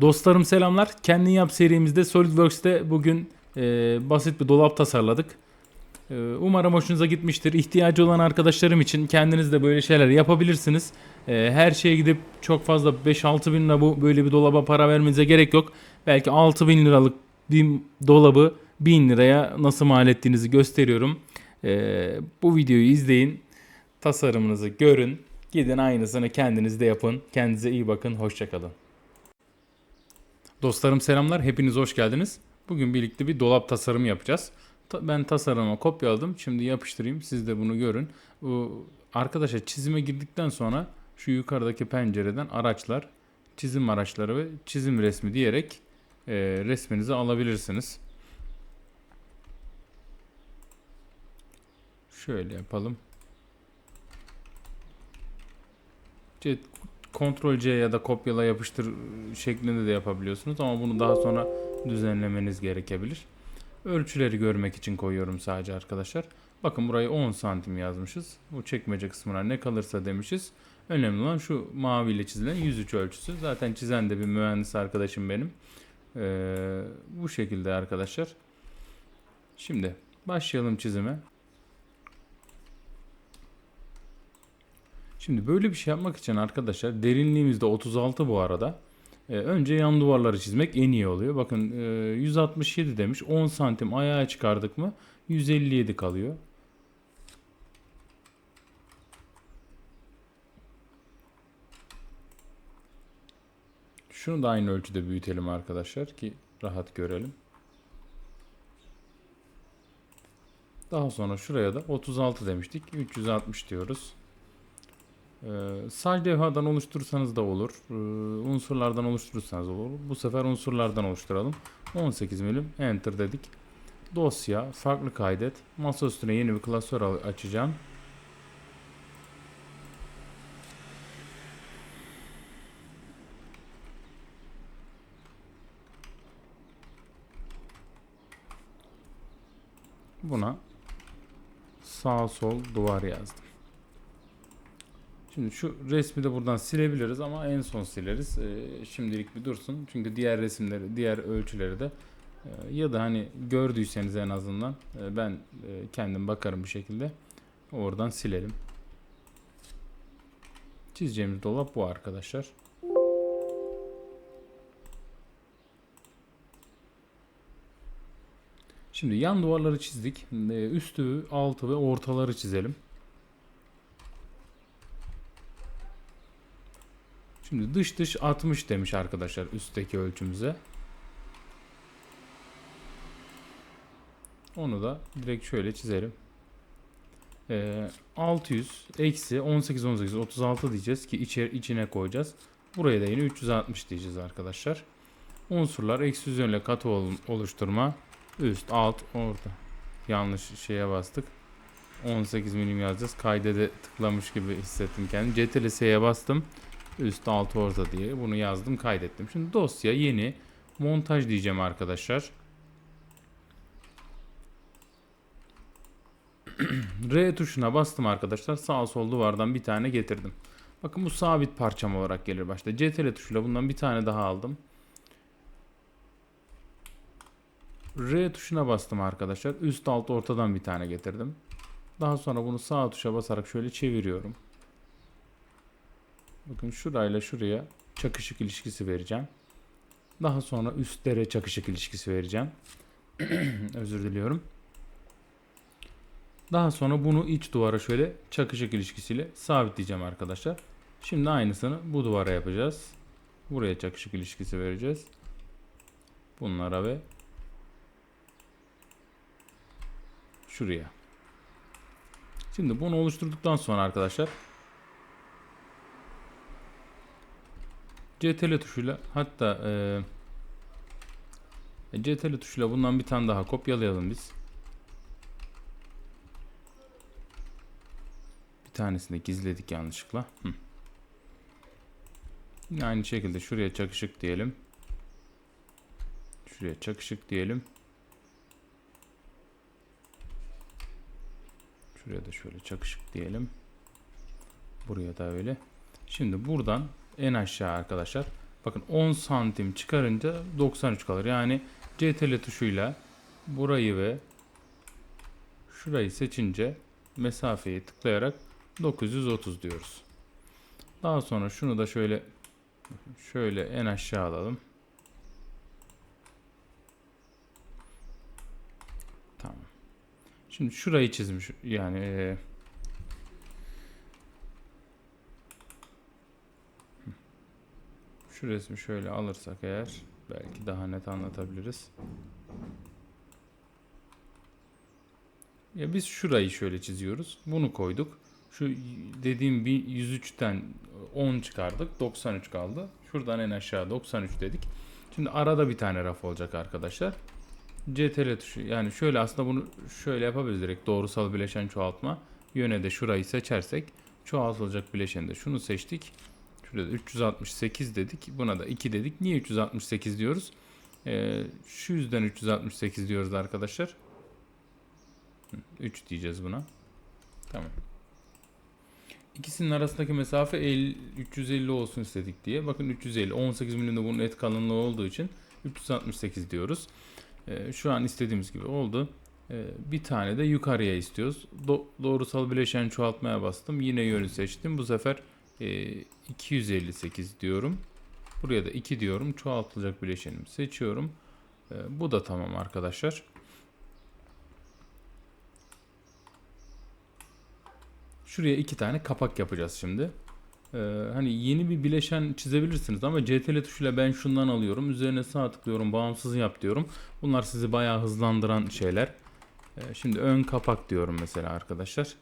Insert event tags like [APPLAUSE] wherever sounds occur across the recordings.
Dostlarım selamlar. Kendin yap serimizde SolidWorks'te bugün e, basit bir dolap tasarladık. E, umarım hoşunuza gitmiştir. İhtiyacı olan arkadaşlarım için kendiniz de böyle şeyler yapabilirsiniz. E, her şeye gidip çok fazla 5-6 bin lira bu böyle bir dolaba para vermenize gerek yok. Belki 6 bin liralık bir dolabı 1000 liraya nasıl mal ettiğinizi gösteriyorum. E, bu videoyu izleyin. Tasarımınızı görün. Gidin aynısını kendiniz de yapın. Kendinize iyi bakın. Hoşçakalın. Dostlarım selamlar. Hepiniz hoş geldiniz. Bugün birlikte bir dolap tasarımı yapacağız. Ben tasarıma kopyaladım. Şimdi yapıştırayım. Siz de bunu görün. Arkadaşlar çizime girdikten sonra şu yukarıdaki pencereden araçlar, çizim araçları ve çizim resmi diyerek e, resminizi alabilirsiniz. Şöyle yapalım. Ctrl C ya da kopyala yapıştır şeklinde de yapabiliyorsunuz ama bunu daha sonra düzenlemeniz gerekebilir. Ölçüleri görmek için koyuyorum sadece arkadaşlar. Bakın burayı 10 santim yazmışız. Bu çekmece kısmına ne kalırsa demişiz. Önemli olan şu maviyle çizilen 103 ölçüsü. Zaten çizen de bir mühendis arkadaşım benim. Ee, bu şekilde arkadaşlar. Şimdi başlayalım çizime. Şimdi böyle bir şey yapmak için arkadaşlar derinliğimizde 36 bu arada. Ee, önce yan duvarları çizmek en iyi oluyor. Bakın e, 167 demiş. 10 santim ayağa çıkardık mı 157 kalıyor. Şunu da aynı ölçüde büyütelim arkadaşlar ki rahat görelim. Daha sonra şuraya da 36 demiştik. 360 diyoruz. Ee, sadece levhadan oluşturursanız da olur. Ee, unsurlardan oluşturursanız da olur. Bu sefer unsurlardan oluşturalım. 18 milim enter dedik. Dosya, farklı kaydet. Masa üstüne yeni bir klasör açacağım. Buna sağ sol duvar yazdım. Şimdi şu resmi de buradan silebiliriz ama en son sileriz. Ee, şimdilik bir dursun. Çünkü diğer resimleri, diğer ölçüleri de e, ya da hani gördüyseniz en azından e, ben e, kendim bakarım bir şekilde. Oradan silelim. Çizeceğimiz dolap bu arkadaşlar. Şimdi yan duvarları çizdik. Ee, Üstü, altı ve ortaları çizelim. Şimdi dış dış 60 demiş arkadaşlar üstteki ölçümüze. Onu da direkt şöyle çizelim. Ee, 600 eksi 18 18 36 diyeceğiz ki içeri, içine koyacağız. Buraya da yine 360 diyeceğiz arkadaşlar. Unsurlar eksüzyonla katı ol- oluşturma üst alt orta. Yanlış şeye bastık. 18 milim yazacağız. Kaydede tıklamış gibi hissettim kendimi. CTRL-S'ye bastım. Üst alt orta diye bunu yazdım kaydettim. Şimdi dosya yeni montaj diyeceğim arkadaşlar. [CLEARS THROAT] R tuşuna bastım arkadaşlar. Sağ sol duvardan bir tane getirdim. Bakın bu sabit parçam olarak gelir başta. CTRL tuşuyla bundan bir tane daha aldım. R tuşuna bastım arkadaşlar. Üst alt ortadan bir tane getirdim. Daha sonra bunu sağ tuşa basarak şöyle çeviriyorum. Bakın şurayla şuraya çakışık ilişkisi vereceğim. Daha sonra üstlere çakışık ilişkisi vereceğim. [CLEARS THROAT] Özür diliyorum. Daha sonra bunu iç duvara şöyle çakışık ilişkisiyle sabitleyeceğim arkadaşlar. Şimdi aynısını bu duvara yapacağız. Buraya çakışık ilişkisi vereceğiz. Bunlara ve şuraya. Şimdi bunu oluşturduktan sonra arkadaşlar CTRL tuşuyla hatta e, CTRL tuşuyla bundan bir tane daha kopyalayalım biz. Bir tanesini gizledik yanlışlıkla. Hı. Yine aynı şekilde şuraya çakışık diyelim. Şuraya çakışık diyelim. Şuraya da şöyle çakışık diyelim. Buraya da öyle. Şimdi buradan en aşağı arkadaşlar Bakın 10 santim çıkarınca 93 kalır. Yani CTRL tuşuyla burayı ve şurayı seçince mesafeyi tıklayarak 930 diyoruz. Daha sonra şunu da şöyle şöyle en aşağı alalım. Tamam. Şimdi şurayı çizmiş yani eee, şu resmi şöyle alırsak eğer belki daha net anlatabiliriz. Ya biz şurayı şöyle çiziyoruz. Bunu koyduk. Şu dediğim bir 103'ten 10 çıkardık. 93 kaldı. Şuradan en aşağı 93 dedik. Şimdi arada bir tane raf olacak arkadaşlar. CTRL tuşu yani şöyle aslında bunu şöyle yapabiliriz direkt doğrusal bileşen çoğaltma. Yöne de şurayı seçersek çoğaltılacak bileşeni de şunu seçtik. Şurada da 368 dedik. Buna da 2 dedik. Niye 368 diyoruz? Ee, şu yüzden 368 diyoruz arkadaşlar. Hı, 3 diyeceğiz buna. Tamam. İkisinin arasındaki mesafe 50, 350 olsun istedik diye. Bakın 350. 18 milimde bunun et kalınlığı olduğu için 368 diyoruz. Ee, şu an istediğimiz gibi oldu. Ee, bir tane de yukarıya istiyoruz. Do- doğrusal bileşen çoğaltmaya bastım. Yine yönü seçtim. Bu sefer e, 258 diyorum. Buraya da 2 diyorum. Çoğaltılacak bileşenimi seçiyorum. Ee, bu da tamam arkadaşlar. Şuraya iki tane kapak yapacağız şimdi. Ee, hani yeni bir bileşen çizebilirsiniz ama CTRL tuşuyla ben şundan alıyorum. Üzerine sağ tıklıyorum. Bağımsız yap diyorum. Bunlar sizi bayağı hızlandıran şeyler. Ee, şimdi ön kapak diyorum mesela arkadaşlar.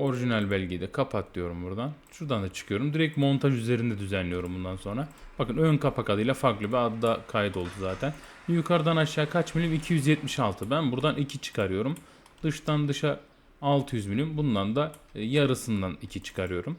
Orijinal belgeyi de kapat diyorum buradan. Şuradan da çıkıyorum. Direkt montaj üzerinde düzenliyorum bundan sonra. Bakın ön kapak adıyla farklı bir adda kaydoldu zaten. Yukarıdan aşağı kaç milim? 276. Ben buradan 2 çıkarıyorum. Dıştan dışa 600 milim. Bundan da e, yarısından 2 çıkarıyorum.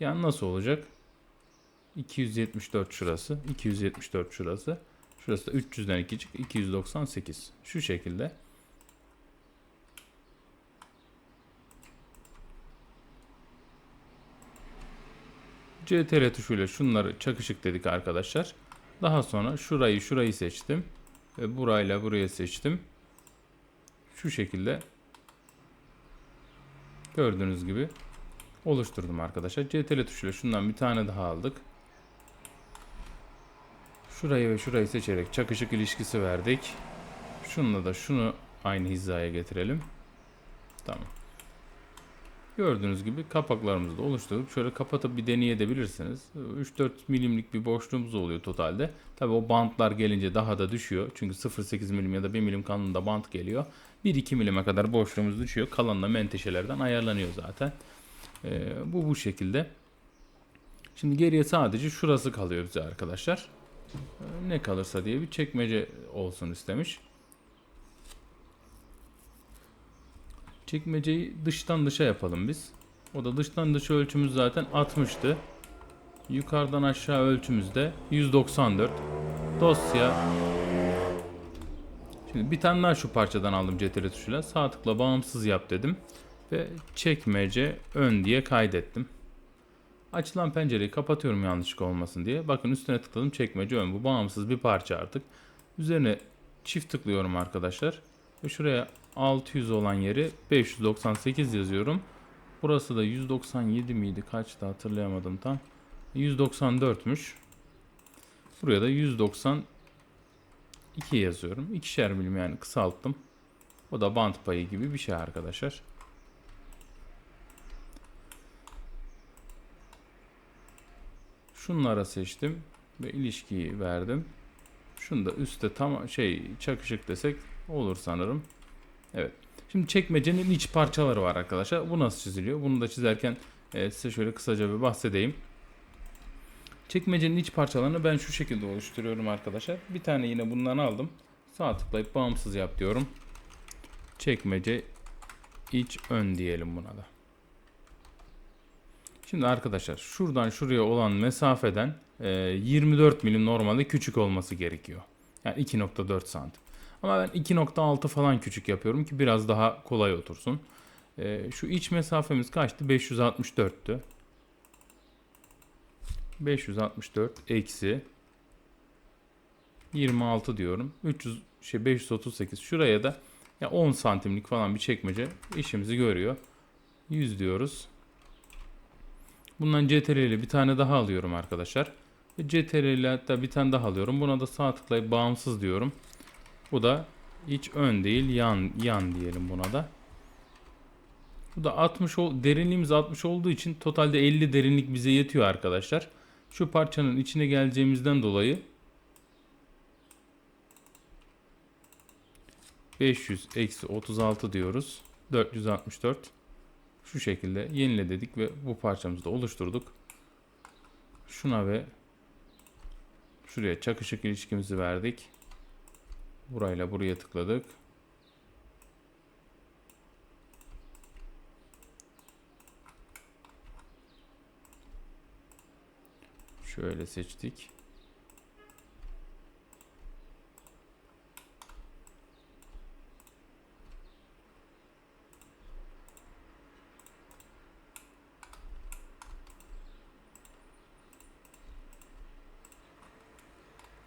Yani nasıl olacak? 274 şurası. 274 şurası. Şurası da 300'den 2 çık. 298. Şu şekilde. CTRL tuşuyla şunları çakışık dedik arkadaşlar. Daha sonra şurayı şurayı seçtim. Ve burayla buraya seçtim. Şu şekilde gördüğünüz gibi oluşturdum arkadaşlar. CTRL tuşuyla şundan bir tane daha aldık. Şurayı ve şurayı seçerek çakışık ilişkisi verdik. Şununla da şunu aynı hizaya getirelim. Tamam. Gördüğünüz gibi kapaklarımızı da oluşturup şöyle kapatıp bir deneyebilirsiniz. 3-4 milimlik bir boşluğumuz oluyor totalde. Tabi o bantlar gelince daha da düşüyor. Çünkü 0.8 milim ya da 1 milim kalınlığında bant geliyor. 1-2 milime kadar boşluğumuz düşüyor. Kalan da menteşelerden ayarlanıyor zaten. Ee, bu bu şekilde. Şimdi geriye sadece şurası kalıyor bize arkadaşlar. Ee, ne kalırsa diye bir çekmece olsun istemiş. Çekmeceyi dıştan dışa yapalım biz. O da dıştan dışa ölçümüz zaten 60'tı. Yukarıdan aşağı ölçümüz de 194. Dosya. Şimdi bir tane daha şu parçadan aldım CTRL tuşuyla. Sağ tıkla bağımsız yap dedim. Ve çekmece ön diye kaydettim. Açılan pencereyi kapatıyorum yanlışlık olmasın diye. Bakın üstüne tıkladım çekmece ön. Bu bağımsız bir parça artık. Üzerine çift tıklıyorum arkadaşlar. Ve şuraya 600 olan yeri 598 yazıyorum. Burası da 197 miydi? Kaçtı hatırlayamadım tam. 194'müş. Buraya da 192 yazıyorum. İkişer milim yani kısalttım. O da bant payı gibi bir şey arkadaşlar. Şunlara seçtim ve ilişkiyi verdim. Şunu da üstte tam şey çakışık desek olur sanırım. Evet. Şimdi çekmecenin iç parçaları var arkadaşlar. Bu nasıl çiziliyor? Bunu da çizerken e, size şöyle kısaca bir bahsedeyim. Çekmecenin iç parçalarını ben şu şekilde oluşturuyorum arkadaşlar. Bir tane yine bundan aldım. Sağ tıklayıp bağımsız yap diyorum. Çekmece iç ön diyelim buna da. Şimdi arkadaşlar şuradan şuraya olan mesafeden e, 24 milim normalde küçük olması gerekiyor. Yani 2.4 santim. Ama ben 2.6 falan küçük yapıyorum ki biraz daha kolay otursun. E, şu iç mesafemiz kaçtı? 564'tü. 564 eksi 26 diyorum. 300 şey 538 şuraya da ya 10 santimlik falan bir çekmece işimizi görüyor. 100 diyoruz. Bundan CTRL bir tane daha alıyorum arkadaşlar. CTRL hatta bir tane daha alıyorum. Buna da sağ tıklayıp bağımsız diyorum. Bu da hiç ön değil yan yan diyelim buna da. Bu da 60 ol, derinliğimiz 60 olduğu için totalde 50 derinlik bize yetiyor arkadaşlar. Şu parçanın içine geleceğimizden dolayı 500 eksi 36 diyoruz. 464 şu şekilde yenile dedik ve bu parçamızı da oluşturduk. Şuna ve şuraya çakışık ilişkimizi verdik. Burayla buraya tıkladık. Şöyle seçtik.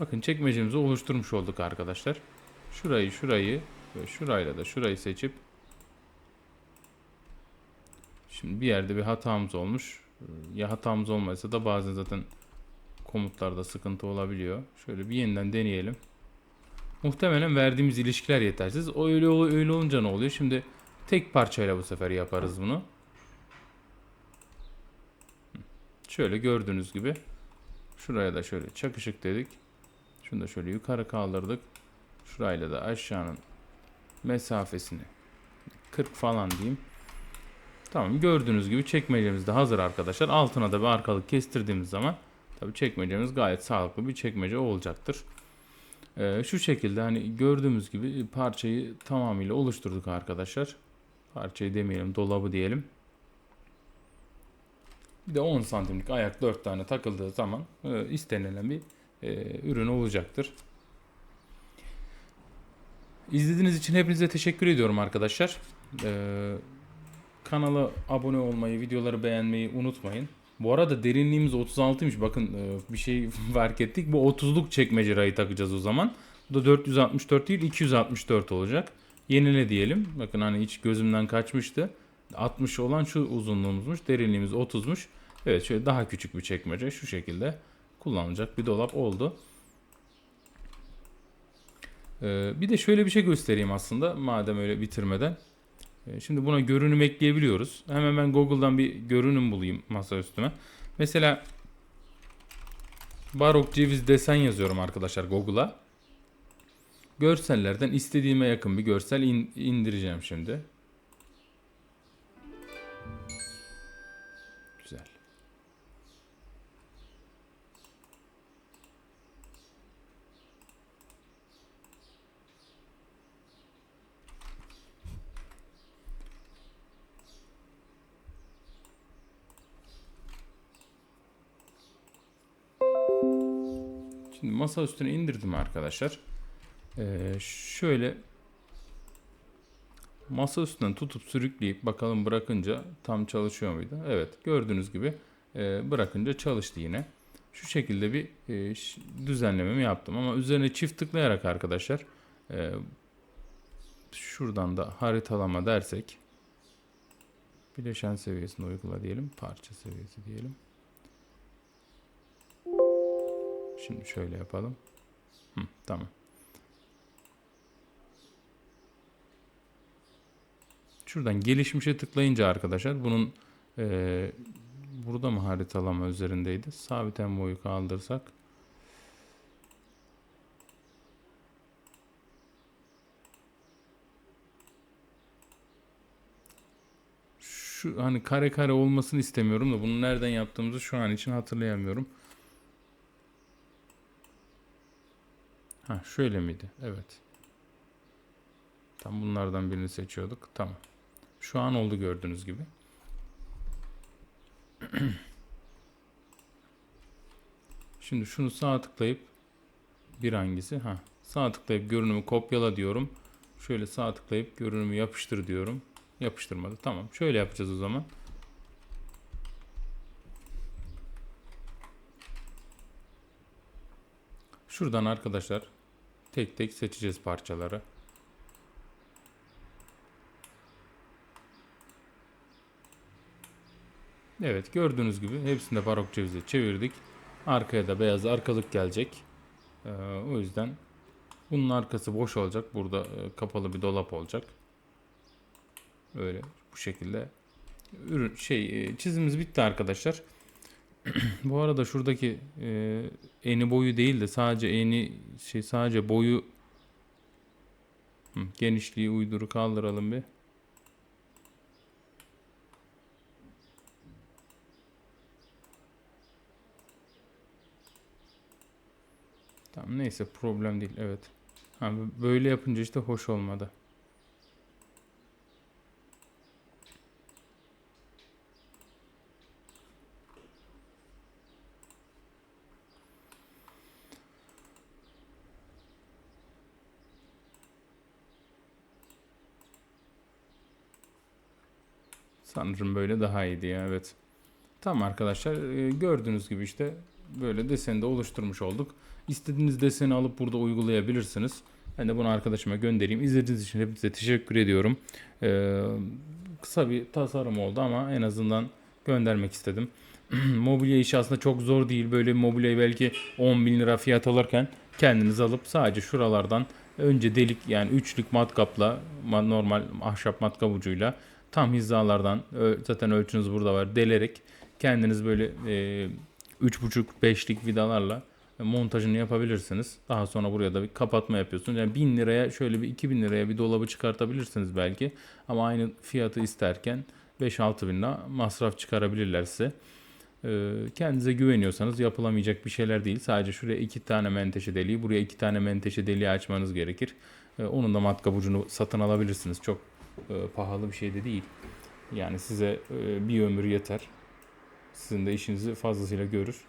Bakın çekmecemizi oluşturmuş olduk arkadaşlar. Şurayı şurayı ve şurayla da şurayı seçip Şimdi bir yerde bir hatamız olmuş. Ya hatamız olmaysa da bazen zaten komutlarda sıkıntı olabiliyor. Şöyle bir yeniden deneyelim. Muhtemelen verdiğimiz ilişkiler yetersiz. O öyle öyle olunca ne oluyor? Şimdi tek parçayla bu sefer yaparız bunu. Şöyle gördüğünüz gibi şuraya da şöyle çakışık dedik. Şunu da şöyle yukarı kaldırdık. Şurayla da aşağının mesafesini 40 falan diyeyim. Tamam gördüğünüz gibi çekmecemiz de hazır arkadaşlar. Altına da bir arkalık kestirdiğimiz zaman tabi çekmecemiz gayet sağlıklı bir çekmece olacaktır. Ee, şu şekilde hani gördüğümüz gibi parçayı tamamıyla oluşturduk arkadaşlar. Parçayı demeyelim dolabı diyelim. Bir de 10 santimlik ayak 4 tane takıldığı zaman e, istenilen bir e, ürün olacaktır. İzlediğiniz için hepinize teşekkür ediyorum arkadaşlar. Ee, kanala abone olmayı, videoları beğenmeyi unutmayın. Bu arada derinliğimiz 36'ymış. Bakın e, bir şey [LAUGHS] fark ettik. Bu 30'luk çekmece rayı takacağız o zaman. Bu da 464 değil 264 olacak. Yenile diyelim. Bakın hani hiç gözümden kaçmıştı. 60 olan şu uzunluğumuzmuş. Derinliğimiz 30'muş. Evet şöyle daha küçük bir çekmece şu şekilde kullanılacak bir dolap oldu. Ee, bir de şöyle bir şey göstereyim aslında madem öyle bitirmeden. Ee, şimdi buna görünüm ekleyebiliyoruz. Hemen ben Google'dan bir görünüm bulayım masa üstüme. Mesela barok ceviz desen yazıyorum arkadaşlar Google'a. Görsellerden istediğime yakın bir görsel in- indireceğim şimdi. Şimdi masa üstüne indirdim arkadaşlar. Ee, şöyle masa üstünden tutup sürükleyip bakalım bırakınca tam çalışıyor muydu? Evet gördüğünüz gibi e, bırakınca çalıştı yine. Şu şekilde bir e, düzenlememi yaptım ama üzerine çift tıklayarak arkadaşlar e, şuradan da haritalama dersek bileşen seviyesini uygula diyelim parça seviyesi diyelim. Şimdi şöyle yapalım. Hı, tamam. Şuradan gelişmişe tıklayınca arkadaşlar bunun eee, burada mı haritalama üzerindeydi? Sabiten boyu kaldırsak. Şu hani kare kare olmasını istemiyorum da bunu nereden yaptığımızı şu an için hatırlayamıyorum. Ha şöyle miydi? Evet. Tam bunlardan birini seçiyorduk. Tamam. Şu an oldu gördüğünüz gibi. [CLEARS THROAT] Şimdi şunu sağ tıklayıp bir hangisi? Ha. Sağ tıklayıp görünümü kopyala diyorum. Şöyle sağ tıklayıp görünümü yapıştır diyorum. Yapıştırmadı. Tamam. Şöyle yapacağız o zaman. Şuradan arkadaşlar tek tek seçeceğiz parçaları. Evet gördüğünüz gibi hepsinde barok cevizi çevirdik. Arkaya da beyaz arkalık gelecek. Ee, o yüzden bunun arkası boş olacak. Burada e, kapalı bir dolap olacak. Öyle bu şekilde ürün şey e, çizimimiz bitti arkadaşlar. [CLEARS THROAT] bu arada şuradaki e, eni boyu değil de sadece eni şey sadece boyu Hı, genişliği uyduru kaldıralım bir. Tamam neyse problem değil evet. Ha, böyle yapınca işte hoş olmadı. Sanırım böyle daha iyiydi ya evet. Tamam arkadaşlar e, gördüğünüz gibi işte böyle deseni de oluşturmuş olduk. İstediğiniz deseni alıp burada uygulayabilirsiniz. Ben de bunu arkadaşıma göndereyim. İzlediğiniz için hepinize teşekkür ediyorum. Ee, kısa bir tasarım oldu ama en azından göndermek istedim. [CLEARS THROAT] mobilya işi aslında çok zor değil. Böyle mobilyayı belki 10 bin lira fiyat alırken kendiniz alıp sadece şuralardan önce delik yani üçlük matkapla ma- normal ahşap matkap ucuyla tam hizalardan zaten ölçünüz burada var delerek kendiniz böyle e, 3,5-5'lik vidalarla montajını yapabilirsiniz. Daha sonra buraya da bir kapatma yapıyorsunuz. Yani 1000 liraya şöyle bir 2000 liraya bir dolabı çıkartabilirsiniz belki. Ama aynı fiyatı isterken 5-6 bin lira masraf çıkarabilirler size. Ee, Kendinize güveniyorsanız yapılamayacak bir şeyler değil. Sadece şuraya iki tane menteşe deliği, buraya iki tane menteşe deliği açmanız gerekir. Ee, Onun da matkap ucunu satın alabilirsiniz. Çok e, pahalı bir şey de değil. Yani size e, bir ömür yeter. Sizin de işinizi fazlasıyla görür.